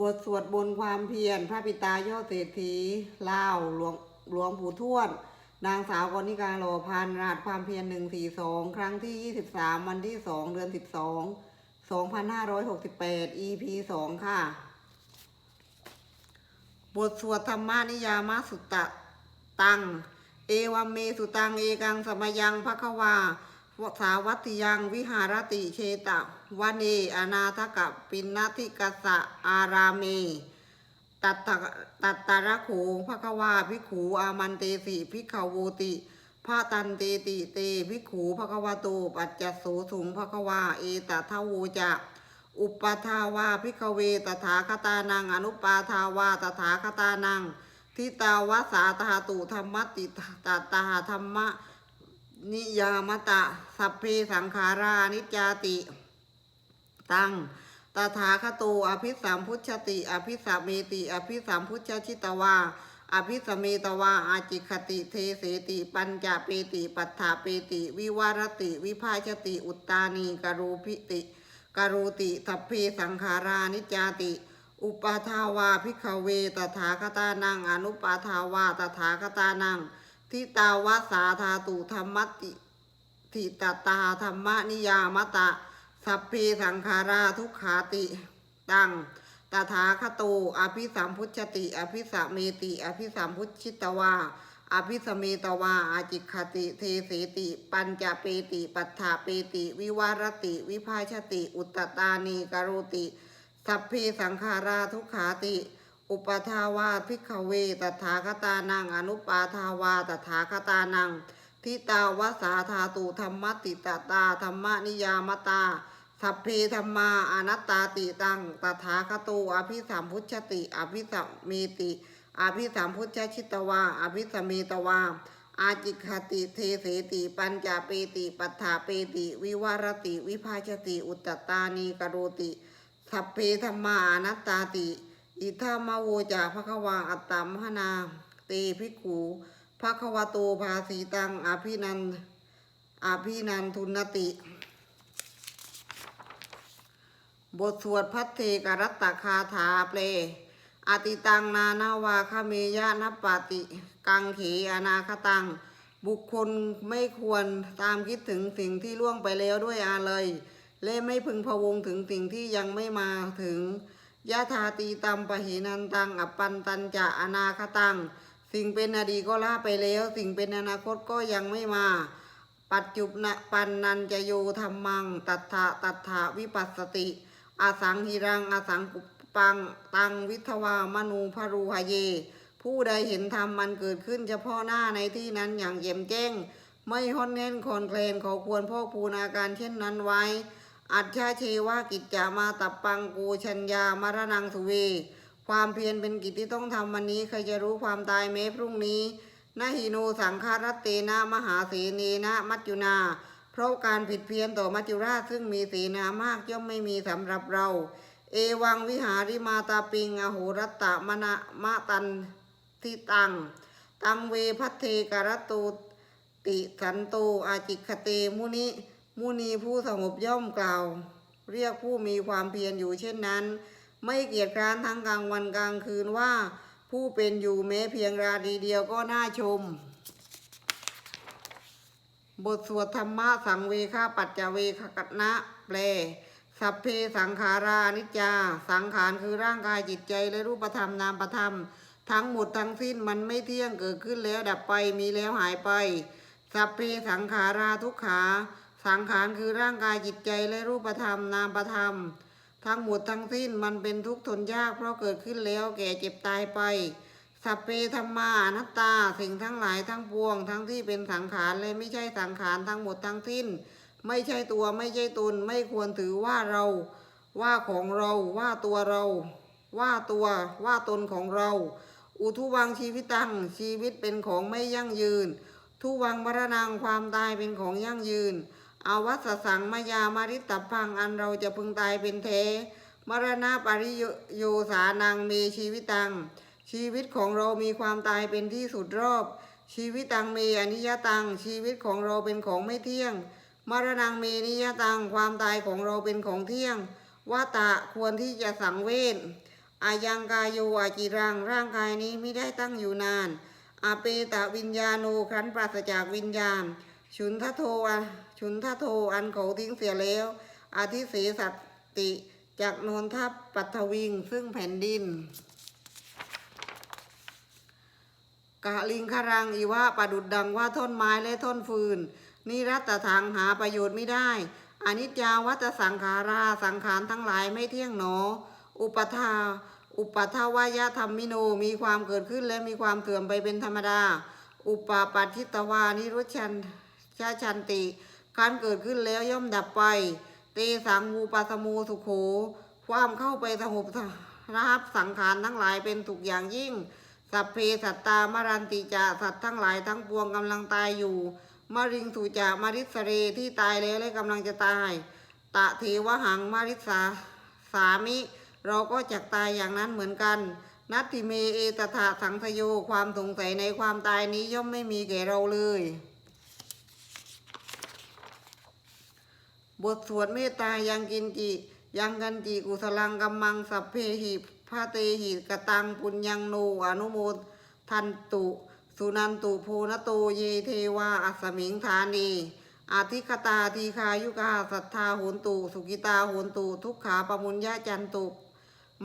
บทสวดบนความเพียร พระปิตายอดเศรษฐีลาวหลวงหลวงปู่ทวด นางสาวกนิการโลพันรหัสความเพียรหนึ่งสี่สองครั้งที่ยี่สิบสามวันที่สองเดือนสิบสองสองพันห้าร้อยหกสิบแปด EP สองค่ะ บทสวดธรรมานิยามสุตตะตัง เอวัมเมสุตัง เอกังสมยังภควา สาวัติยังวิหารติเชตะวันเนอนาทกะปินนทิกัสะอาราเมตัตตะตัตตระโขภควาภิกขูอามันเตสิภิกขวูติพระตันเตติเตภิกขูภควโตปัจจสโสถุงภควาเอตทาวูจะอุปทาวาภิกขเวตถาคตานังอนุปาทาวาตถาคตานังทิตาวสาธาตุธรรมติตตาธรรมะ นิยามตะ สัพเพสังขารานิจจาติ ตังตถาคโตอภิสัมพุชติ อภิสัมเมติ อภิสัมพุชชิตวาอภิสมเมตวาอาจิคติเทเสติ ปัญจเปติปัฏฐาเปติ วิวารติ วิภาชติ อุตตานีกรูพิติกรูติสัพเพสังขารานิจจาติ อุปาทาวาภิกขเวตถาคตานังอนุปาทาวาตถาคตานัง ทิตาวาสาธาตุธรรมติทิตตาธรรมนิยามตะ สัพเพสังขาราทุกขาติ ตังตถาคโตอภิสัมพุชติ อภิสัมเมติ อภิสัมพุชิตวาอภิสมเมตวาอาจิคติ เทเสติ ปัญจเปติ ปัฏฐาเปติ วิวารติ วิภาชติ อุตตานีกโรติ สัพเพสังขาราทุกขาติ อุปทาวาภิกขเวตถาคตานัง อนุปาทาวาตถาคตานัง ทิตาวสาธาตุธรรมติตตาธรรมนิยามตา สัพเพธรรมาอนัตตาติตัง ตถาคโตอภิสัมพุชติ อภิสัมเมติ อภิสัมพุชชิตวา อภิสมเมตวา อาจิคติเทเสติปัญจเปติปัฏฐาเปติ วิวารติ วิภาชติ อุตตานีกโรติ สัพเพธรรมาอนัตตาติ อิทามาโวจาภควาอัตตมหนา เตภิกขูภควโตภาสีตังอภินันอภินันทุนติ บทสวดพัทเทกรัตตคาถาเปลอติตังนานาวาคเมยะนปปาติ กังเขอนาคตัง บุคคลไม่ควรตามคิดถึงสิ่งที่ล่วงไปแล้วด้วยอาเลย และไม่พึงพะวงถึงสิ่งที่ยังไม่มาถึง ยะธาตีตัมปะหินันตังอปปันตันจะอนาคตัง สิ่งเป็นอดีตก็ละไปแล้ว สิ่งเป็นอนาคตก็ยังไม่มา ปัจจุบนะปันนันจะโยธรรมัง ตัทธะตัทธะวิปัสสติอสังหิรังอสังกุปัง ตังวิทวามนูพรูหเย ผู้ใดเห็นธรรมมันเกิดขึ้นเฉพาะหน้าในที่นั้นอย่างเยี่ยมแจ้ง ไม่ฮอนเน้นคอนแคลนขอควรพ่อกพูนาการเช่นนั้นไว้ อัจฉาเชวากิจจามาตับปังกูชัญญามรณังสุเว ความเพียรเป็นกิจที่ต้องทำวันนี้ใครจะรู้ความตายแม้พรุ่งนี้นาหิโนสังฆารัตเตนะมหาเสเนนะมัจจุนา เพราะการผิดเพี้ยนต่อมัจจุราชซึ่งมีเสนามากย่อมไม่มีสำหรับเรา เอวังวิหาริมาตาปิงอโหรัตตะมณะมะตันทิตัง ตังเวพัทเทกรตูติสันโตอาจิคเตมุนิ มุนีผู้สงบย่อมกล่าว เรียกผู้มีความเพียรอยู่เช่นนั้น ไม่เกียจคร้านทั้งกลางวันกลางคืนว่า ผู้เป็นอยู่แม้เพียงราตรีเดียวก็น่าชม บทสวดธรรมะสังเวคาปัจจเวคกัตนะแปลสัพเพสังขารานิจจา สังขารคือร่างกายจิตใจและรูปธรรมนามธรรม ทั้งหมดทั้งสิ้นมันไม่เที่ยงเกิดขึ้นแล้วดับไปมีแล้วหายไป สัพเพสังขาราทุกขา สังขารคือร่างกายจิตใจและรูปธรรมนามธรรม ทั้งหมดทั้งสิ้นมันเป็นทุกข์ทนยากเพราะเกิดขึ้นแล้วแก่เจ็บตายไปสัพเพธรรมานัตตาสิ่งทั้งหลายทั้งปวง ทั้งที่เป็นสังขารและไม่ใช่สังขารทั้งหมดทั้งสิ้น ไม่ใช่ตัวไม่ใช่ตนไม่ควรถือว่าเรา ว่าของเราว่าตัวเรา ว่าตัวว่าตนของเรา อุทุวังชีวิตังชีวิตเป็นของไม่ยั่งยืน ทุวังมรณังความตายเป็นของยั่งยืน อาวัสสังมายามาริตตพังอันเราจะพึงตายเป็นเท มรณะปริโยสานังเมชีวิตัง ชีวิตของเรามีความตายเป็นที่สุดรอบ ชีวิตตังเมอนิยตัง ชีวิตของเราเป็นของไม่เที่ยง มรณังเมนิยตัง ความตายของเราเป็นของเที่ยงวาตะควรที่จะสังเวชอายังกายโยอาจิรัง ร่างกายนี้ไม่ได้ตั้งอยู่นานอาเปตะวิญญาโนครั้นปราศจากวิญญาณฉุนทโท อะฉุนทโทอันเขาทิ้งเสียแล้ว อาทิเสสัตติจากโนนทัพปัทวิงซึ่งแผ่นดินกะลิงครังอีว่าประดุดดังว่าท่อนไม้และท่อนฟืนนิรัตถังหาประโยชน์ไม่ได้อนิจจาวัตสังขาราสังขารทั้งหลายไม่เที่ยงหนอ อุปทา อุปทาวายธรรมมิโนมีความเกิดขึ้นและมีความเสื่อมไปเป็นธรรมดา อุปาปัชิตวานิรุชันชาชันติ การเกิดขึ้นแล้วย่อมดับไป เตสังวูปัสมูสุโข ความเข้าไปสงบรับสังขารทั้งหลายเป็นสุขอย่างยิ่ง สัพเพสัตตามรันติจะสัตว์ทั้งหลายทั้งปวงกำลังตายอยู่มาริงสุจะมาริสเรที่ตายแล้วและกำลังจะตาย ตะเทวหังมาริสาสามิ เราก็จะตายอย่างนั้นเหมือนกัน นัตติเมเอตถาสังทโยความสงสัยในความตายนี้ย่อมไม่มีแก่เราเลย บทสวดเมตตายังกินจิยังกันจิกุสลังกัมมังสัพเพหิพระเตหิกตังปุญญังโนอนุโมทันตุ สุนันตุโพนโตเยเทวาอัสมิงธานีอาทิคตาทีคายุกาสัทธาโหนตุสุกิตาโหนตุทุกขาปมุญญาจันตุ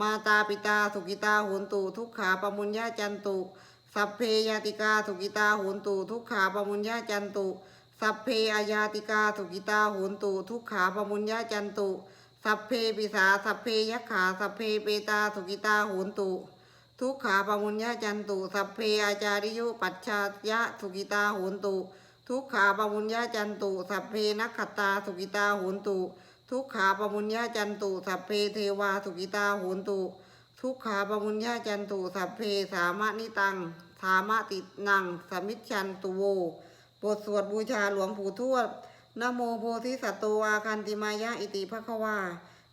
มาตาปิตาสุกิตาโหนตุทุกขาปมุญญาจันตุสัพเพยาติกาสุกิตาโหนตุทุกขาปมุญญาจันตุ สัพเพอายาติกาสุกิตาโหนตุทุกขาปมุญญาจันตุสัพเพปิสาสัพเพยักขาสัพเพเปตาสุกิตาโหนตุ ทุกขาปมุญญาจันตุสัพเพอาจาริยุปัจฉายะสุกิตาโหนตุ ทุกขาปมุญญาจันตุสัพเพนักขตาสุกิตาโหนตุ ทุกขาปมุญญาจันตุสัพเพเทวาสุกิตาโหนตุทุกขาปมุญญาจันตุสัพเพสามะนิตังธามะตินังสมิชชันตุโว บทสวดบูชาหลวงปู่ทวดนโมโพธิสัตว์โตอาคันติมายะอิติภควา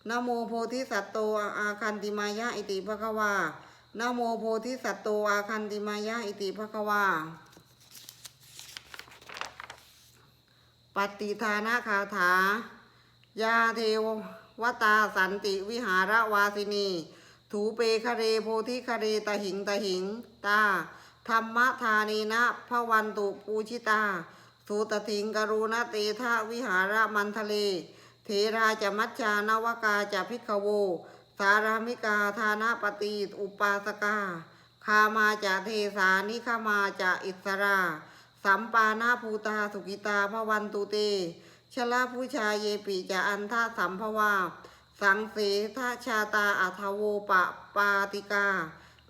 นโมโพธิสัตว์โตอาคันติมายะอิติภควานโมโพธิสัตว์โตอาคันติมายะอิติภควาปฏิทานาคาถายาเทววตาสันติวิหารวาสินี ถูเปคเรโพธิคเรตหิงตหิงตา ธรรมทานีนะพระวันตุปูชิตาสุตถิงกรุณเตทะวิหารมันทะเล เทราจะมัจจานวกาจะพิกโว สารามิกาธานาปฏิอุปาสกา คามาจะเทสานิขามาจะอิสรา สัมปานาภูตาสุกิตาพระวันตุเต ชลาผู้ชายเยปิจะอันท่าสัมภวาสังเสทชาตาอัทโวปะปาติกา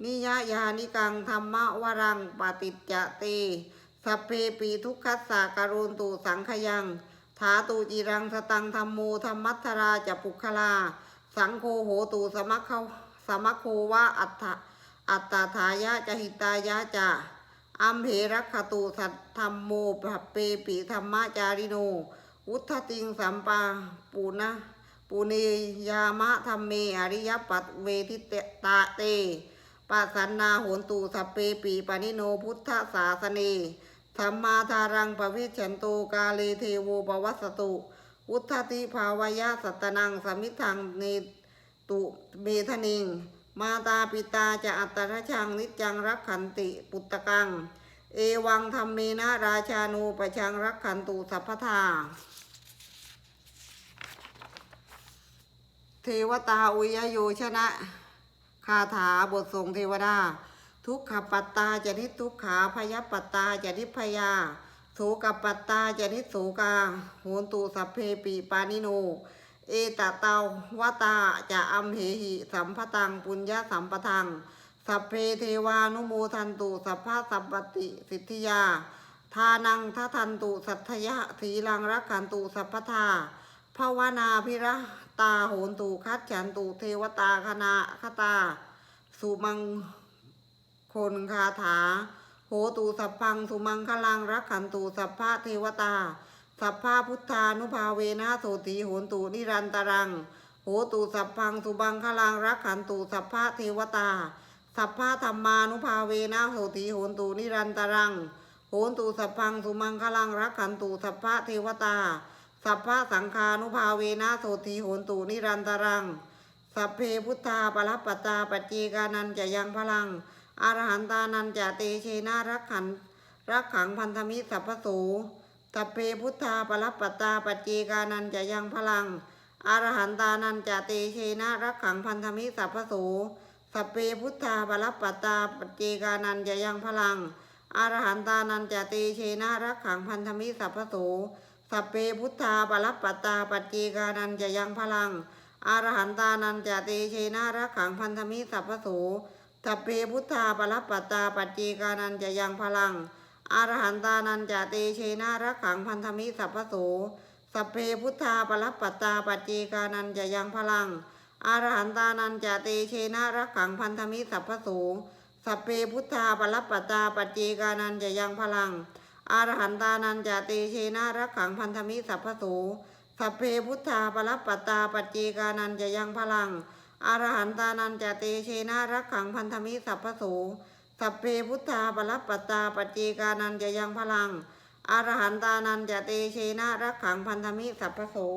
นิยยานิกังธรรมวรังปฏิจจเตสัพเพปีทุกขัสสะการุณตุสังขยังถาตูจิรังสตังธรรมโมธรรมัทราจะปุคลา สังโฆโหตูสมัคเขาสมัคโควะอัตถอัตตาทายะจะหิตายะจะอัมเหรักขตุสัตธรรมโมภัปเปปิธรรมจาริโนวุฒติงสัมปาปูนะปูเนยามะธรรมเมอริยปัตเวทิตตาเต ปัสสันนาโหนตุสัพเปปีปานิโนพุทธศาสเนธรรมาทารังปวิชันโตกาเลเทโวปวัสสตุวุฒติภาวยาสัตนังสมิทังเนตุเมทนิง มาตาปิตาจะอัตตรชังนิจจังรักขันติปุตตะกัง เอวังธรรมเมนะราชานูปชังรักขันตุสัพพทาเทวตาอุยโยชนะ คาถาบทส่งเทวดา ทุกขปัตตาจะนิทุกขาพยปัตตาจะนิพยาโสกปัตตาจะนิโสกาโหนตุสัพเพปีปานิโน เอตเตาวตาจะอัมเหหิสัมพตังปุญญาสัมปทัง สัพเพเทวานุโมทันตุสัพพะสัพปติสิทธิยา ทานังทัทันตุสัทธยะสีลังรักขันตุสัพพทาภาวนาพิระ ตาโหนตุคัดฉันตุเทวตาคณะคตา สุมังคนคาถา โหตูสัพพังสุมังคลังรักขันตุสัพพะเทวตา สัพพะพุทธานุภาเวนะโสติโหนตุนิรันตรัง โหตูสัพพังสุบังคลังรักขันตุสัพพะเทวตา สัพพะธรรมานุภาเวนะโสติโหนตุนิรันตรัง โหนตุสัพพังสุมังคลังรักขันตุสัพพะเทวตา สัพพะสังฆานุภาเวนะโสติโหนตุนิรันตรัง สัพเพพุทธาปรัปปตาปัจเจกานันจะยังพลังอรหันตานันจะเตเชนะรักขันรักขังพันธมิสัพพสูสัพเพพุทธาปรัปปตาปัจเจกานันจะยังพลังอรหันตานันจะเตเชนะรักขังพันธมิสัพพสูสัพเพพุทธาปรัปปตตาปัจเจกานันจะยังพลังอรหันตานันจะเตเชนะรักขังพันธมิสัพพสู สัพเพพุทธาปรัปปตตาปัจเจกานันจะยังพลังอรหันตานันจะเตเชนะรักขังพันธมิสัพพสูสัพเพพุทธาปรัปปตตาปัจเจกานันจะยังพลังอรหันตานันจะเตเชนะรักขังพันธมิสัพพสูสัพเพพุทธาปรัปปตตาปัจเจกานันจะยังพลังอรหันตานันจะเตเชนะรักขังพันธมิสัพพสูสัพเพพุทธาปรัปปตตาปัจเจกานันจะยังพลัง อรหันตานันจะเตเชนะรักขังพันธมิสัพพสูสัพเพพุทธาปรัปปตตาปัจเจกานันจะยังพลังอรหันตานันจะเตเชนะรักขังพันธมิสัพพสูสัพเพพุทธาปรัปปตตาปัจเจกานันจะยังพลังอรหันตานันจะเตเชนะรักขังพันธมิสัพพสู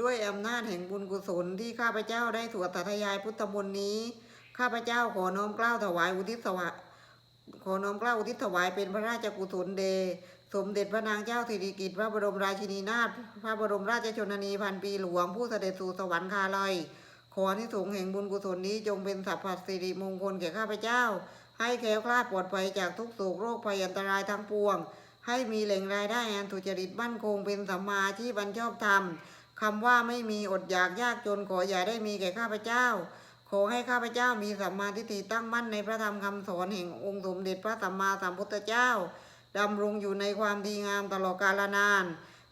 ด้วยอำนาจแห่งบุญกุศลที่ข้าพเจ้าได้สวดสาธยายพุทธมนต์นี้ ข้าพเจ้าขอน้อมเกล้าวถวายอุทิศสวะขอน้อมเกล้าวอุทิศถวายเป็นพระราชกุศลเดชสมเด็จพระนางเจ้าสิริกิติ์พระบรมราชินีนาถพระบรมราชชนนีพันปีหลวงผู้เสด็จสู่สวรรคาลัยขออนิสงส์แห่งบุญกุศลนี้จงเป็นสัพพสิริมงคลแก่ข้าพเจ้า ให้แคล้วคลาดปลอดภัยจากทุกโศกโรคภัยอันตรายทั้งปวง ให้มีแหล่งรายได้อันสุจริตมั่นคงเป็นสัมมาอาชีพอันชอบธรรม คำว่าไม่มีอดอยากยากจนขออย่าได้มีแก่ข้าพเจ้า ขอให้ข้าพเจ้ามีสัมมาทิฏฐิตั้งมั่นในพระธรรมคำสอนแห่งองค์สมเด็จพระสัมมาสัมพุทธเจ้าดำรงอยู่ในความดีงามตลอดกาลนาน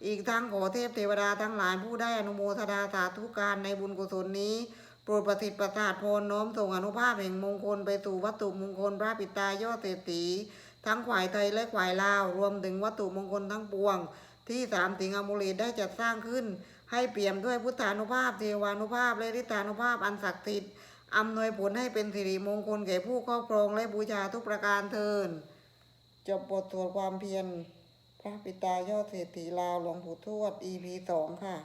อีกทั้งขอเทพเทวดาทั้งหลายผู้ได้อนุโมทนาสาธุการในบุญกุศลนี้ โปรดประสิทธิ์ประสาทพรน้อมส่งอนุภาพแห่งมงคลไปสู่วัตถุมงคลพระปิตายอดเศรษฐีทั้งขวายไทยและขวายลาว รวมถึงวัตถุมงคลทั้งปวง ที่สามสิงห์อมุลีได้จัดสร้างขึ้น ให้เปี่ยมด้วยพุทธานุภาพเทวานุภาพและฤทธานุภาพอันศักดิ์สิทธิ์อำนวยผลให้เป็นสิริมงคลแก่ผู้ครอบครองและบูชาทุกประการเทินจบบทสวดความเพียรพระปิตายอดเศรษฐีลาวหลวงปู่ทวด EP สองค่ะ